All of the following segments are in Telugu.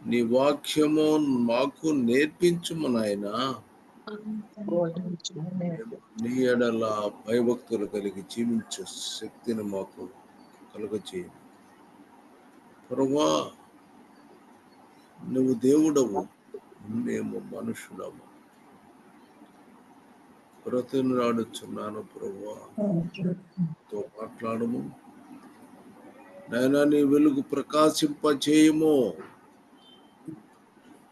నీ వాక్యము మాకు నేర్పించుము నాయనా. నీ ఎడల భయభక్తులు కలిగి జీవించే శక్తిని మాకు కలుగచేయండి ప్రభా నువ్వు దేవుడవు మేము మనుషుడము బ్రతినాడుచున్నాను ప్రభా. తో మాట్లాడము. నాయనా నీ వెలుగు ప్రకాశింపచేయము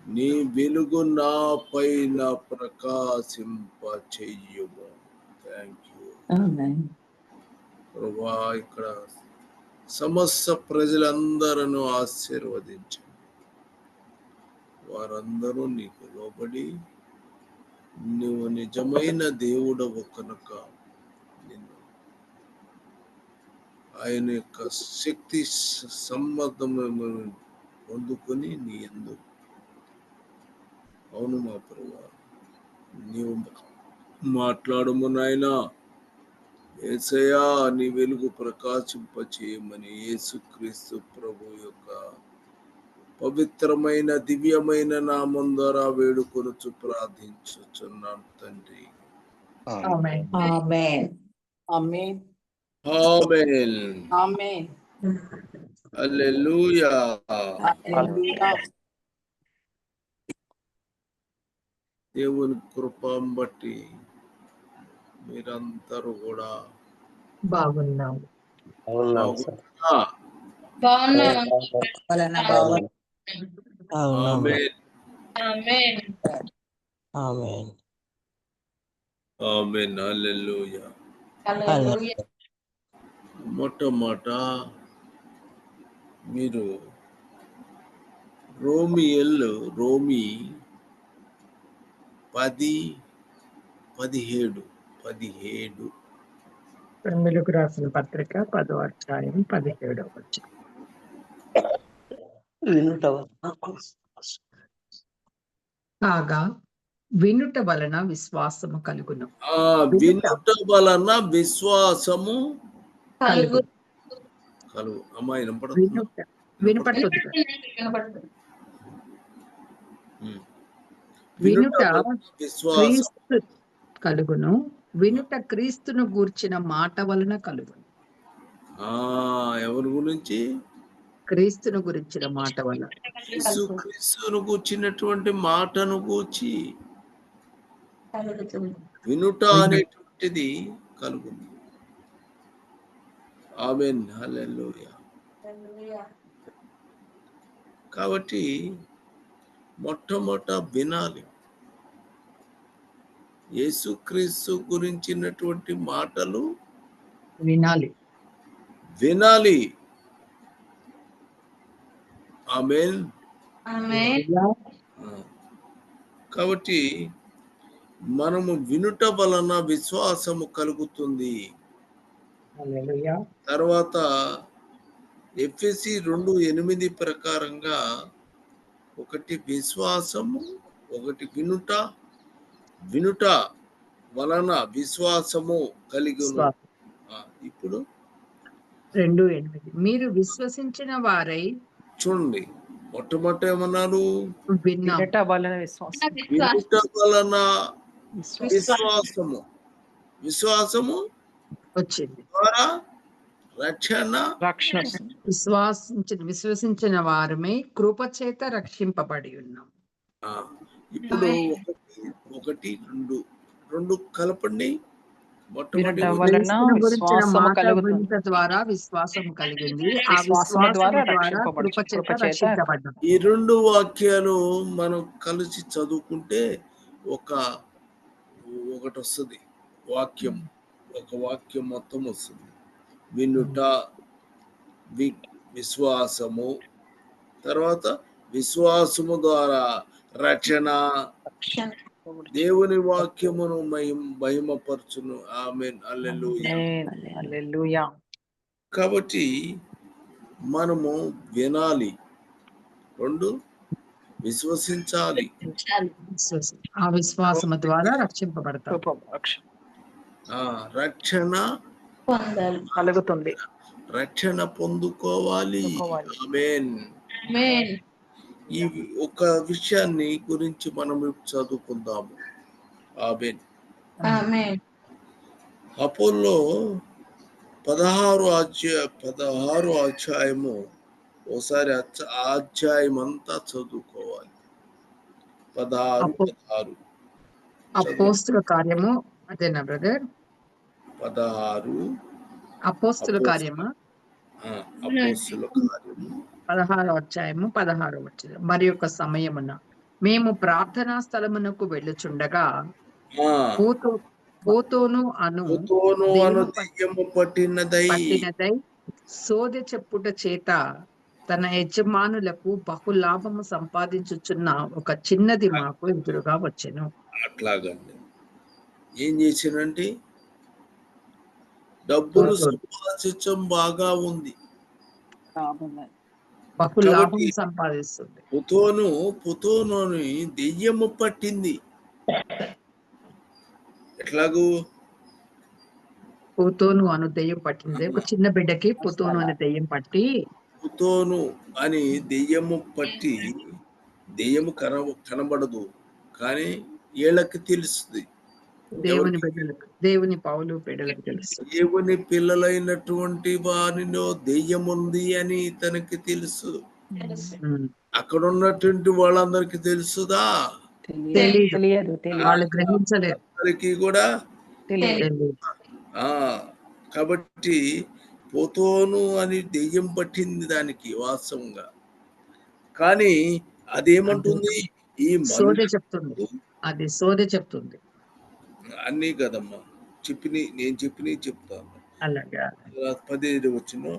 నీ వెలుగు నా పైన ప్రకాశింప చెయ్యము థ్యాంక్ యూ ప్రభా ఇక్కడ సమస్త ప్రజలందరూ ఆశీర్వదించండి వారందరూ నీకు లోబడి నువ్వు నిజమైన దేవుడవు కనుక నిన్ను. ఆయన యొక్క శక్తి స- సంబంధము పొందుకొని నీ ఎందు అవును మా ప్రభా నీవు మాట్లాడము నాయనా. ఏసయా నీ వెలుగు ప్రకాశింప చేయమని యేసుక్రీస్తు ప్రభు యొక్క పవిత్రమైన దివ్యమైన నామం ద్వారా వేడుకొనుచు ప్రార్థించుచున్నాను తండ్రి. ఆమేన్. దేవుని కృపం బట్టి మీరందరూ కూడా బాగున్నాం. మొట్టమొదట మీరు రోమియల్ రోమి పది పదిహేడు పదిహేడు. తమిళకు రాసిన పత్రిక పదో అధ్యాయం పదిహేడవ వినుట కాగా వినుట వలన విశ్వాసము కలుగును. ఆ వినుట వలన విశ్వాసము కలుగు. కలుగు అమ్మాయి వినపడుతుందా? వినపడుతుంది. వినుట క్రీస్తు కలుగును. వినుట క్రీస్తును గూర్చిన మాట వలన కలుగును. ఆ ఎవరి గురించి? క్రీస్తును గురించిన మాట వలన. క్రీస్తును కూర్చున్నటువంటి మాటను కూర్చి. వినుట అనేటువంటిది కలుగుతుంది ఆమెన్. హల్లెలూయా. Hallelujah. కాబట్టి మొట్టమొదట వినాలి. యేసుక్రీస్తు గురించినటువంటి మాటలు వినాలి. వినాలి. ఆమెన్. కాబట్టి మనము వినుట వలన విశ్వాసము కలుగుతుంది. హల్లెలూయా. తర్వాత ఎఫ్ఎసి రెండు ఎనిమిది ప్రకారంగా ఒకటి విశ్వాసము ఒకటి వినుట వినుట వలన విశ్వాసము కలిగి ఇప్పుడు రెండు ఎనిమిది. మీరు విశ్వసించిన వారై చూడండి మొట్టమొదట ఏమన్నారు? విన్నాం. వినట వలన విశ్వాసము. విశ్వాసము వచ్చింది. ద్వారా రక్షణ రక్షణ. విశ్వాసించిన విశ్వసించిన వారమే కృప చేత రక్షింపబడి ఉన్నాం. ఆ, ఇప్పుడు ఒకటి ఒకటి రెండు రెండు కలపండి. ద్వారా విశ్వాసం కలిగింది. ఆ విశ్వాసము విశ్వాసము ద్వారా ఈ రెండు వాక్యాలు మనం కలిసి చదువుకుంటే ఒక ఒకటి వస్తుంది. వాక్యం ఒక వాక్యం మొత్తం వస్తుంది. వినుట వి విశ్వాసము. తర్వాత విశ్వాసము ద్వారా రక్షణ. దేవుని వాక్యమును మహిమ మహిమపరచును ఆమె అల్లెలు ఆమేన్. హల్లెలూయా. కాబట్టి మనము వినాలి రెండు విశ్వసించాలి చాలు. విశ్వాసం. ఆ విశ్వాసము ద్వారా రక్షింపబడతాం రక్షణ ఆ రక్షణ పొందాలి కలుగుతుంది రక్షణ పొందుకోవాలి. ఆమేన్. ఈ ఒక విషయాన్ని గురించి మనం చదువుకుందాము. ఆమేన్. అపోల్లో పదహారు అధ్యాయ పదహారు అధ్యాయము ఒకసారి అధ్యాయం అంతా చదువుకోవాలి. పదహారు పదహారు. అపోస్తుల కార్యము అదేనా బ్రదర్? పదహారు అపోస్తుల కార్యము? అపోస్తుల కార్యము. పదహారు అధ్యాయము పదహారు వచ్చిన మరి యొక్క సమయమున మేము ప్రార్థనా స్థలమునకు వెళ్ళుచుండగా పూతో పూతోను అను పట్టినదై. సోదె చెప్పుట చేత తన యజమానులకు బహులాభము సంపాదించుచున్న ఒక చిన్నది మాకు ఎదురుగా వచ్చెను. అట్లాగండి. ఏం చేసినంటే డబ్బులు. సంపాదించడం బాగా ఉంది. బహు లాభం సంపాదిస్తుంది. పుతోను పుతోనుని దెయ్యము పట్టింది. ఎట్లాగూ? పూతోను అను దెయ్యం పట్టింది. ఒక చిన్న బిడ్డకి పూతోను అనే దెయ్యం పట్టి పుతోను అని దెయ్యము పట్టి దెయ్యము కన కనబడదు. కానీ వీళ్ళకి తెలుస్తుంది. దేవుని బిడ్డలకు దేవుని పౌలు బిడ్డలకు తెలుసు. దేవుని పిల్లలైనటువంటి వారిలో దెయ్యం ఉంది అని తనకి తెలుసు. అక్కడ ఉన్నటువంటి వాళ్ళందరికీ తెలుసుదా. తెలియదు. తెలియదు. వాళ్ళు గ్రహించలేరు అందరికీ కూడా. ఆ కాబట్టి పోతోను అని దెయ్యం పట్టింది దానికి వాస్తవంగా. కానీ అదేమంటుంది? ఈ సోదె చెప్తుంది. అది సోదె చెప్తుంది. అన్నీ కదమ్మా. చెప్పిని నేను చెప్పినవి చెప్తాను అలాగా. పదిహేడు వచ్చిన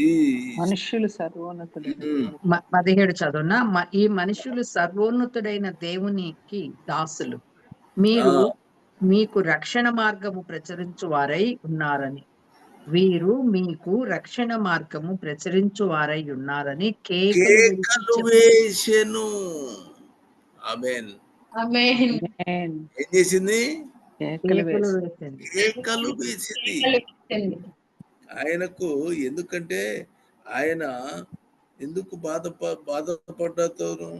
ఈ మనుష్యులు సర్వోన్నతుడు పదిహేడు చదువున? ఈ మనుషులు సర్వోన్నతుడైన దేవునికి దాసులు. మీరు. మీకు రక్షణ మార్గము ప్రచురించు వారై ఉన్నారని. వీరు మీకు రక్షణ మార్గము ప్రచురించు వారై ఉన్నారని కేకలు వేసెను. ఆమెన్. ఆమేన్. ఆమేన్. ఏం చేసింది? కేకలు కేకలు వేసి వేసింది. ఆయనకు ఎందుకంటే ఆయన ఎందుకు బాధప బాధపడ్డతోను?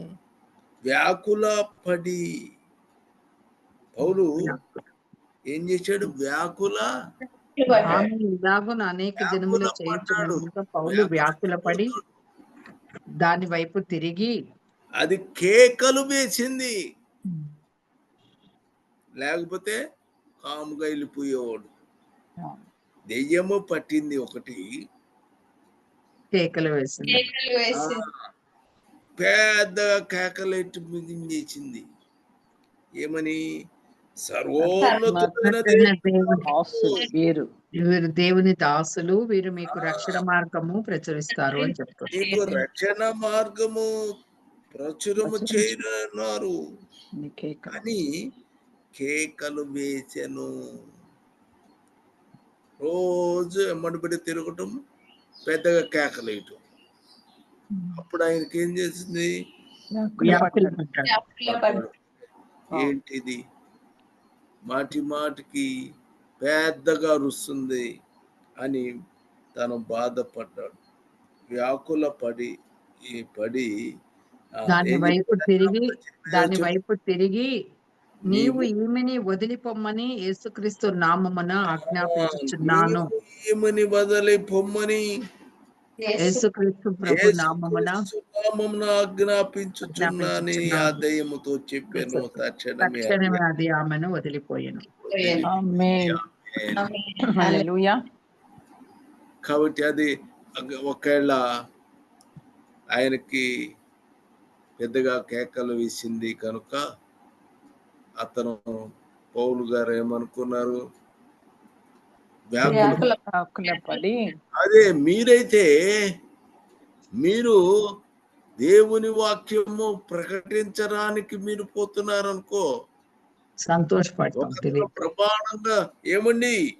వ్యాకుల పడి పౌలు ఏం చేశాడు? వ్యాకుల ఇలాగున అనేక జనములు చేయించున్నందుక పౌలు వ్యాకుల పడి దాని వైపు తిరిగి అది కేకలు వేసింది. లేకపోతే కాముగా వెళ్ళిపోయేవాడు. దెయ్యము పట్టింది ఒకటి. కేకలు పెద్ద కేకలెట్టు మిగించేసింది ఏమని? వీరు. వీరు దేవుని దాసులు వీరు మీకు రక్షణ మార్గము ప్రచురిస్తారు అని చెప్తారు రక్షణ మార్గము ప్రచురము చేయనున్నారు. కానీ కేకలు వేసెను రోజు ఎమ్మడిపడి తిరగటం పెద్దగా కేకలేయటం. అప్పుడు ఆయనకి ఏం చేసింది. ఏంటిది? మాటి మాటికి పెద్దగా రుస్తుంది అని తను బాధపడ్డాడు. వ్యాకుల పడి ఈ పడి దాని వైపు? తిరిగి దాని. వైపు తిరిగి నీవు ఈమెని వదిలిపోమ్మని యేసుక్రీస్తు నామమున ఆజ్ఞాపించుచున్నాను. ఈమెని వదలి పొమ్మని యేసుక్రీస్తు ప్రభు నామమున నామమున ఆజ్ఞాపించుచున్నాని ఆ దయ్యముతో చెప్పాను. తక్షణమే తక్షణమే అది ఆమెను వదిలిపోయాను. ఆమేన్. ఆమేన్. హల్లెలూయా. కాబట్టి అది ఒకవేళ ఆయనకి పెద్దగా కేకలు వేసింది కనుక అతను పౌలు గారు ఏమనుకున్నారు? అదే మీరైతే మీరు దేవుని వాక్యము ప్రకటించడానికి మీరు పోతున్నారు అనుకో సంతోషపడతాం ప్రమాణంగా ఏమండి?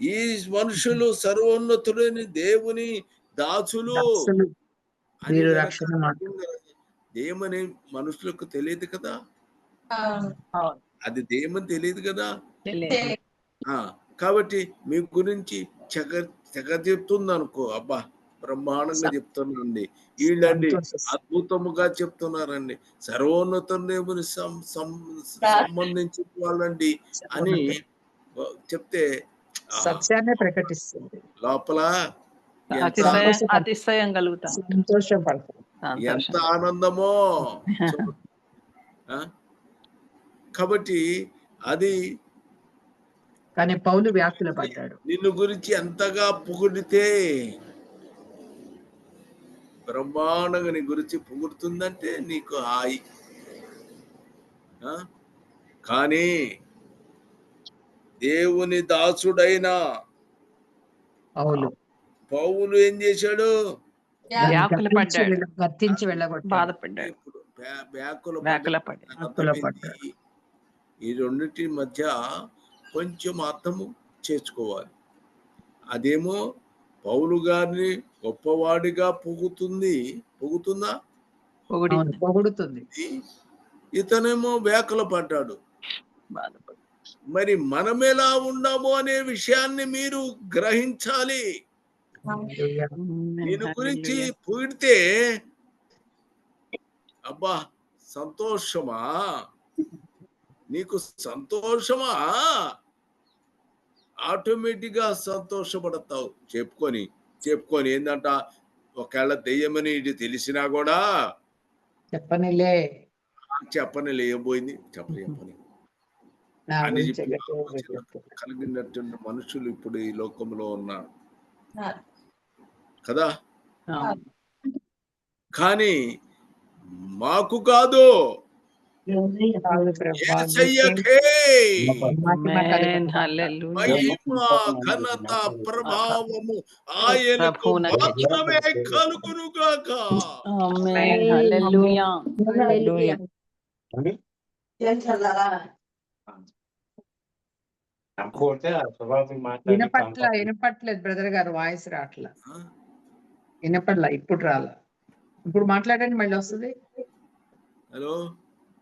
ఈ మనుషులు సర్వోన్నతుడైన దేవుని దాసులు. దేమని మనుషులకు తెలియదు కదా. అది దేమని తెలియదు కదా? కాబట్టి మీ గురించి చెగ చెగ చెప్తుంది అనుకో అబ్బా బ్రహ్మాండంగా చెప్తున్నారండి వీళ్ళండి సంతోష- అద్భుతముగా చెప్తున్నారండి. సర్వోన్నత దేవుని సం- సం- సంబంధించిన వాళ్ళండి అని చెప్తే సత్యాన్ని ప్రకటిస్తుంది. లోపల అతిశయ కలుగుతాం. సంతోషపడుతుంది ఎంత సంతోషం ఆనందమో? కాబట్టి అది కానీ పౌలు వ్యాకుల పడ్డాడు. నిన్ను గురించి ఎంతగా పొగిడితే బ్రహ్మాండంగా నీ గురించి పొగుడుతుందంటే నీకు హాయి? కానీ దేవుని దాసుడైన పౌలు. పౌలు ఏం చేశాడు? బాధపడ్డాడు. ఈ రెండింటి మధ్య కొంచెం అర్థము చేర్చుకోవాలి అదేమో పౌలు గారిని గొప్పవాడిగా పొగుతుంది పొగుతుందా? పొగుడుతుంది. ఇతనేమో వేకల పడ్డాడు. మరి మనం ఎలా ఉండామో అనే విషయాన్ని మీరు గ్రహించాలి. దీని గురించి పొగిడితే అబ్బా సంతోషమా? నీకు సంతోషమా? ఆటోమేటిక్గా సంతోషపడతావు. చెప్పుకొని చెప్పుకొని ఏంటంట ఒకవేళ దెయ్యమని ఇది తెలిసినా కూడా చెప్పనిలే. చెప్పని లేయబోయింది. చెప్పని చెప్పని. నా అని. కలిగినటువంటి మనుషులు ఇప్పుడు ఈ లోకంలో ఉన్నారు. కదా. కానీ మాకు కాదు. ఘనత ప్రభావము ఆయనకు మాత్రమే కలుగును గాక వినపట్ల వినపట్లేదు బ్రదర్ గారు వాయిస్ రాట్ల వినపడలా ఇప్పుడు రాలా ఇప్పుడు మాట్లాడండి మళ్ళీ వస్తుంది హలో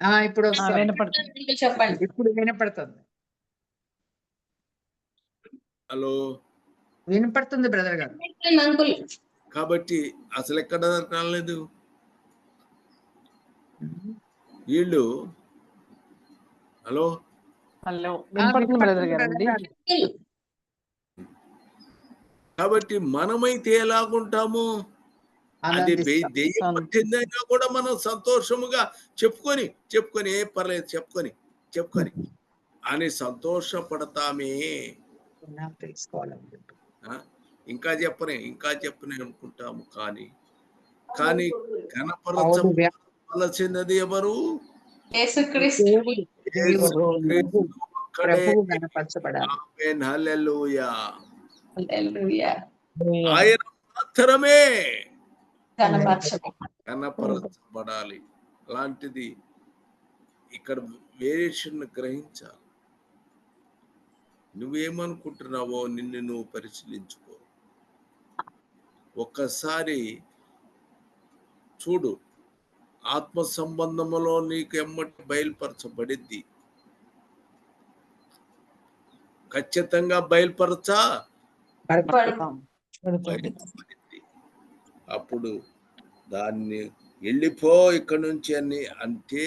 ఇప్పుడు వినపడుతుంది. చెప్పండి. ఇప్పుడు వినపడుతుంది. హలో. వినపడుతుంది బ్రదర్ గారు. అంకుల్. కాబట్టి అసలు ఎక్కడ రాలేదు వీళ్ళు. హలో. హలో. కాబట్టి మనమైతే ఎలాగుంటాము? అది దెయ్యం పట్టిందైనా కూడా మనం సంతోషముగా చెప్పుకొని చెప్పుకొని ఏ పర్లేదు చెప్పుకొని చెప్పుకొని. అని సంతోషపడతామే? ఇంకా చెప్పనే ఇంకా చెప్పనే అనుకుంటాము కానీ కానీ కనపరచవలసినది ఎవరు? ఆయన మాత్రమే. కనపరచబడాలి. అలాంటిది ఇక్కడ వేరియేషన్ గ్రహించాలి. నువ్వేమనుకుంటున్నావో నిన్ను నువ్వు పరిశీలించుకో. ఒక్కసారి చూడు. ఆత్మ సంబంధములో నీకు ఎమ్మటి బయలుపరచబడిద్ది. ఖచ్చితంగా బయలుపరచా. అప్పుడు దాన్ని వెళ్ళిపో ఇక్కడ నుంచి అని అంటే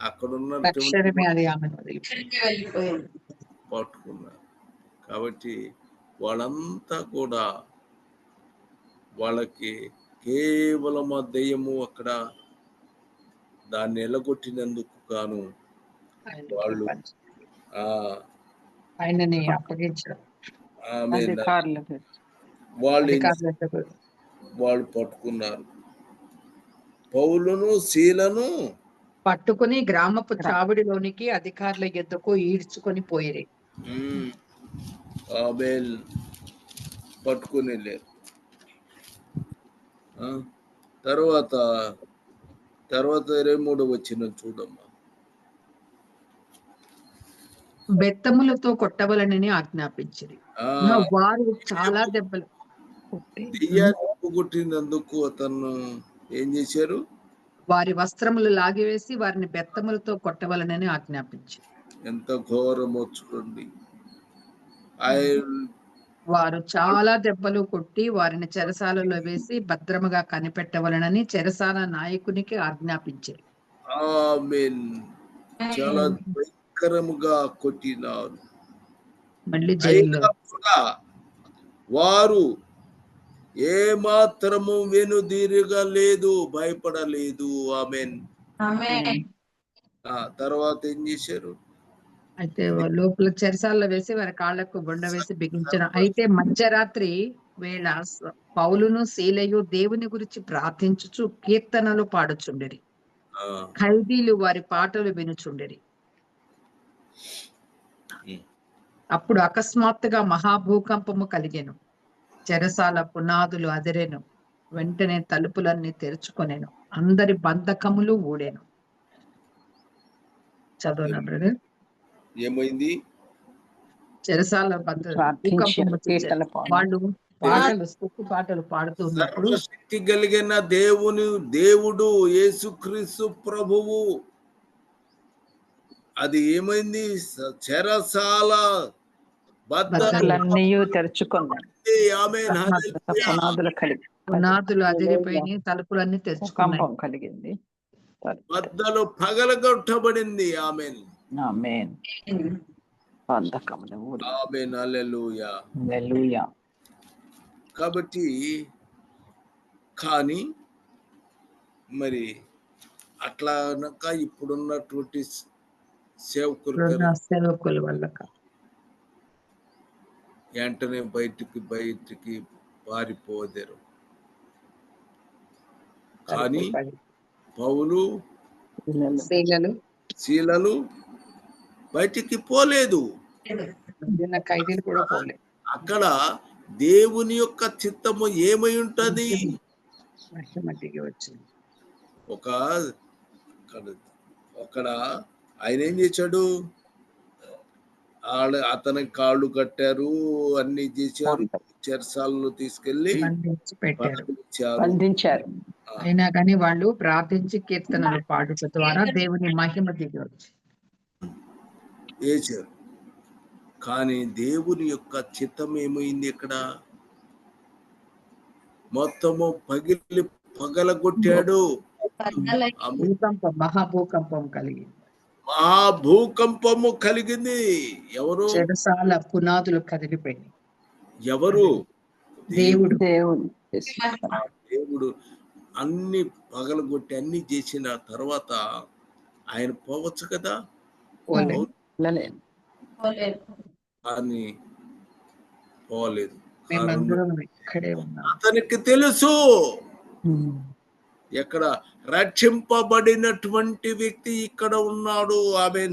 అక్కడ పట్టుకున్నారు. కాబట్టి వాళ్ళంతా కూడా వాళ్ళకి కేవలం ఆ దెయ్యము అక్కడ దాన్ని ఎలగొట్టినందుకు గాను వాళ్ళు ఆ ఆయనని అప్పగించడం ఆమె వాళ్ళు వాళ్ళు పట్టుకున్నారు. పౌలును శీలను పట్టుకుని గ్రామపు చావిడిలోనికి అధికారుల ఎద్దుకు ఈడ్చుకొని పోయిరి ఆబేల్ పట్టుకుని లేరు తర్వాత తర్వాత ఇరవై మూడు వచ్చిన చూడమ్మా. బెత్తములతో కొట్టవలనని ఆజ్ఞాపించిరి ఆ, వారు చాలా దెబ్బలు కొట్టి దెయ్యాన్ని పోగొట్టినందుకు అతను ఏం చేశారు? వారి వస్త్రములు లాగివేసి వారిని బెత్తములతో కొట్టవలనని ఆజ్ఞాపించి ఎంత ఘోరమో చూడండి. వారు చాలా దెబ్బలు కొట్టి వారిని చెరసాలలో వేసి భద్రముగా కనిపెట్టవలనని చెరసాల నాయకునికి ఆజ్ఞాపించారు. ఆమెన్. చాలా భయంకరముగా కొట్టినారు. మళ్ళీ జైల్లో. వారు ఏమాత్రము వెనుదీరుగా లేదు భయపడలేదు. ఆమెన్. తర్వాత ఏం చేశారు? అయితే వా- లోపల చెరసాల్లో వేసి వారి కాళ్ళకు బొండ వేసి బిగించిన అయితే మధ్యరాత్రి వేళ పౌలును శీలయు దేవుని గురించి ప్రార్థించుచు కీర్తనలు పాడుచుండిరి. ఆ, ఖైదీలు వారి పాటలు వినుచుండిరి. అప్పుడు అకస్మాత్తుగా మహాభూకంపము కలిగెను. చెరసాల పునాదులు అదిరెను. వెంటనే తలుపులన్నీ తెరుచుకొనెను. అందరి బంధకములు ఊడెను. చదవనా బ్రదర్? ఏమైంది? చెరసాల వాళ్ళు పాటలు స్తుతి పాటలు పాడుతూ ఉన్నప్పుడు సర్వశక్తి కలిగిన దేవుని దేవుడు యేసుక్రీస్తు ప్రభువు. అది ఏమైంది? చెరసాల బద్దలన్నీ తెరుచుకున్నాయి ఆమె పునాదులు కలిగి పునాదులు అదిరిపోయి తలుపులన్నీ తెరుచుకున్నాయి. భూకంపం కలిగింది. బద్దలు పగలగొట్టబడింది ఆమె కాబట్టి కానీ మరి అట్లా అనక ఇప్పుడున్నటువంటి సేవకులు ఇప్పుడున్న సేవకుల వల్ల కాదు. వెంటనే బయటికి బయటికి పారిపోదరు. కానీ పౌలు శీలలు బయటికి పోలేదు. అక్కడ దేవుని యొక్క చిత్తము ఏమై ఉంటది? ఒక అక్కడ ఆయన ఏం చేశాడు? ఆడ అతని కాళ్ళు కట్టారు అన్ని చేశారు చెరసాలను తీసుకెళ్ళి బంధించారు. అయినా కానీ వాళ్ళు ప్రార్థించి కీర్తనలు పాడుట ద్వారా దేవుని మహిమ దిగి వచ్చి వేశారు కానీ దేవుని యొక్క చిత్తం ఏమైంది ఇక్కడ? మొత్తము పగిలి పగలగొట్టాడు. మహాభూకంపం కలిగింది. మహా భూకంపము కలిగింది. ఎవరు? చెరసాల పునాదులు కదిలిపోయినాయి. ఎవరు? దేవుడు. దేవుడు. ఆ దేవుడు అన్ని పగలగొట్టి అన్ని చేసిన తర్వాత ఆయన పోవచ్చు కదా? కానీ పోలేదు. అతనికి తెలుసు. ఎక్కడ రక్షింపబడినటువంటి వ్యక్తి ఇక్కడ ఉన్నాడు. ఆమె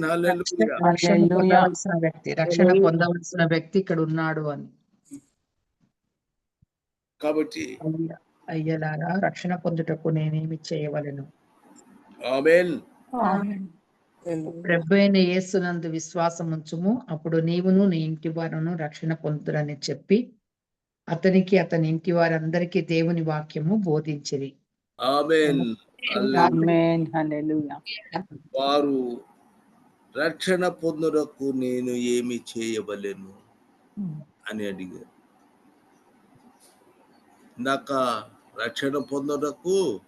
రక్షణ పొందవలసిన వ్యక్తి రక్షణ పొందవలసిన వ్యక్తి ఇక్కడ ఉన్నాడు అని. కాబట్టి అయ్య- అయ్యలారా రక్షణ పొందుటకు నేనేమి చేయవలను? ఆమెన్. ప్రభు అయిన యేసునందు విశ్వాసం ఉంచుము అప్పుడు నీవును నీ ఇంటి వారును రక్షణ పొందురని చెప్పి అతనికి అతని ఇంటి వారందరికీ దేవుని వాక్యము బోధించిరి. వారు రక్షణ పొందుటకు నేను ఏమి చేయవలెను? అని అడిగారు. ఇందాక రక్షణ పొందుటకు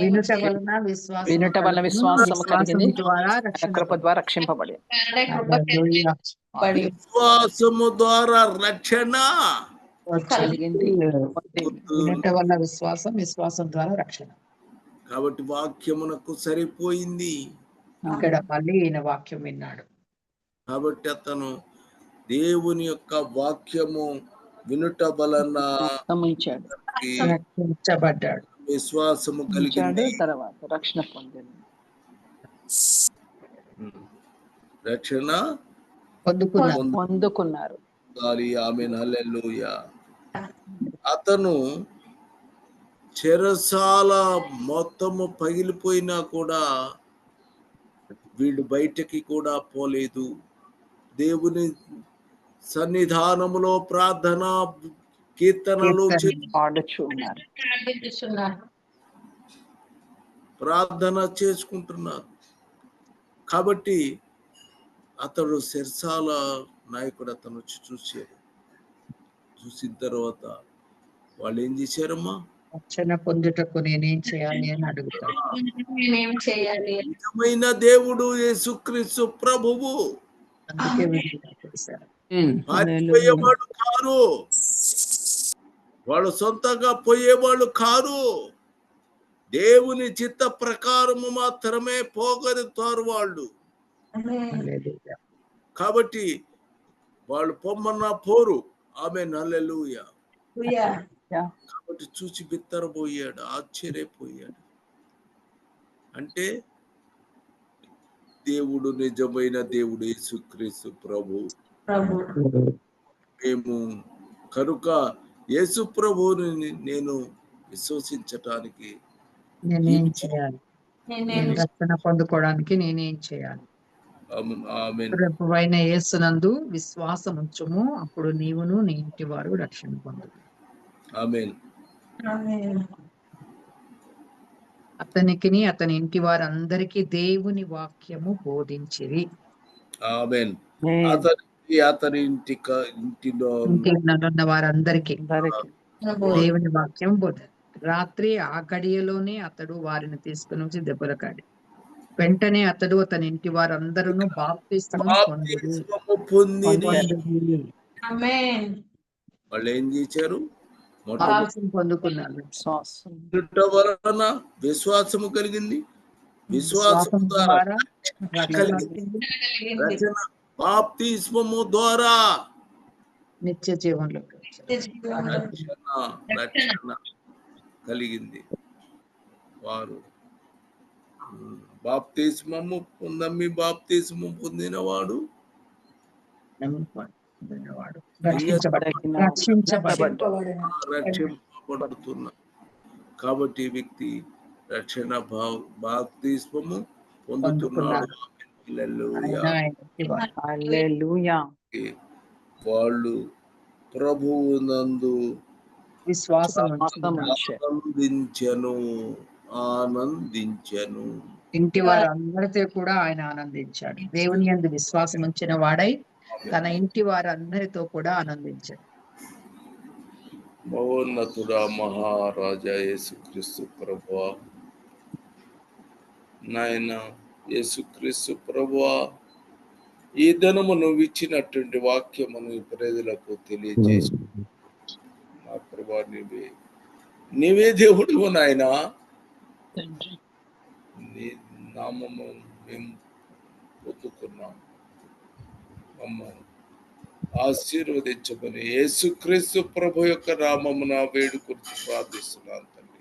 వినుట వలన విశ్వాసం వినుట వలన విశ్వాసము కలిగింది. ద్వారా రక్షణ కృప ద్వారా రక్షింపబడి. హల్లెలూయా. విశ్వాసము ద్వారా రక్షణ కలిగింది. వల్ల విశ్వాసం విశ్వాసం ద్వారా రక్షణ. కాబట్టి వాక్యమునకు సరిపోయింది. ఇక్కడ మళ్ళీ ఈయన వాక్యం విన్నాడు. కాబట్టి అతను దేవుని యొక్క వాక్యము వినుట వలన రక్షించబడ్డాడు. విశ్వాసము కలిగింది. తర్వాత రక్షణ పొందింది. రక్షణ పొందుకున్నారు. గాలి ఆమె హల్లెలూయా. అతను చెరసాల మొత్తము పగిలిపోయినా కూడా వీడు బయటకి కూడా పోలేదు. దేవుని సన్నిధానములో ప్రార్థన కీర్తనలు ప్రార్థన చేసుకుంటున్నారు. కాబట్టి అతడు సిరసాల నాయకుడు అతను వచ్చి చూశాడు చూసిన తర్వాత వాళ్ళు ఏం చేశారమ్మా? రక్షణ పొందుటకు నేనేం చేయాలి అని అడుగుతాడు నేనేం చేయాలి? నిజమైన దేవుడు యేసుక్రీస్తు ప్రభువు. పారిపోయేవాడు కారు. వాళ్ళు సొంతంగా పోయేవాళ్ళు కారు. దేవుని చిత్త ప్రకారము మాత్రమే పోగలుగుతారు వాళ్ళు. కాబట్టి వాళ్ళు పొమ్మన్నా పోరు. ఆమె నల్లెలుయ కాబట్టి చూసి బిత్తరపోయాడు ఆశ్చర్యపోయాడు. అంటే దేవుడు నిజమైన దేవుడు యేసుక్రీస్తు ప్రభు. ప్రభు. మేము కనుక యేసు ప్రభువుని నేను విశ్వసించటానికి నేనేం చేయాలి? నేనేం నేను రక్షణ పొందుకోవడానికి నేనేం చేయాలి? ప్రభువైన యేసునందు విశ్వాసం ఉంచుము. అప్పుడు నీవును నీ ఇంటి వారు రక్షణ పొందు. అతనికిని అతని ఇంటి వారందరికీ దేవుని వాక్యము బోధించిరి. ఆమెన్. అతనికి అతని ఇంటి ఇంటిలో ఉన్న వారందరికీ దేవుని వాక్యం బోధ. రాత్రి ఆ గడియలోనే అతడు వారిని తీసుకుని వచ్చి దెబ్బలకాడి వెంటనే అతడు అతని ఇంటి వారందరూ పొందిరి వాళ్ళు ఏం చేశారు? పొందుకున్నారు. వలన విశ్వాసము కలిగింది. విశ్వాసము విశ్వాసం ద్వారా ద్వారా. రచన బాప్తిస్మము నిత్య జీవంలో కలిగింది వారు. బాప్తిస్మము పొందమ్మి బాప్తిస్మము పొందినవాడు రక్షింపబడుతున్న. కాబట్టి వ్యక్తి రక్షణ భావ బాప్తిస్మము పొందుతున్నాడు. వాళ్ళు ప్రభువు నందు విశ్వాసం. ఆనందించను. ఆనందించను. ఇంటి వారు అందరితో కూడా ఆయన ఆనందించాడు. దేవుని యందు విశ్వాసం ఉంచిన వాడై తన ఇంటి వారందరితో కూడా ఆనందించాడు. మహోన్నతుడా మహారాజా యేసుక్రీస్తు ప్రభువా నాయన యేసుక్రీస్తు ప్రభువా ఈ దినము నువ్వు ఇచ్చినటువంటి వాక్యమును ఈ ప్రజలకు తెలియజేసి మా ప్రభా నీవే నీవే దేవుడు నాయన. నీ నామము మేము మమ్మల్ని ఆశీర్వదించమని యేసుక్రీస్తు ప్రభు యొక్క నామమున వేడుకొచ్చి ప్రార్థిస్తున్నాను తండ్రి.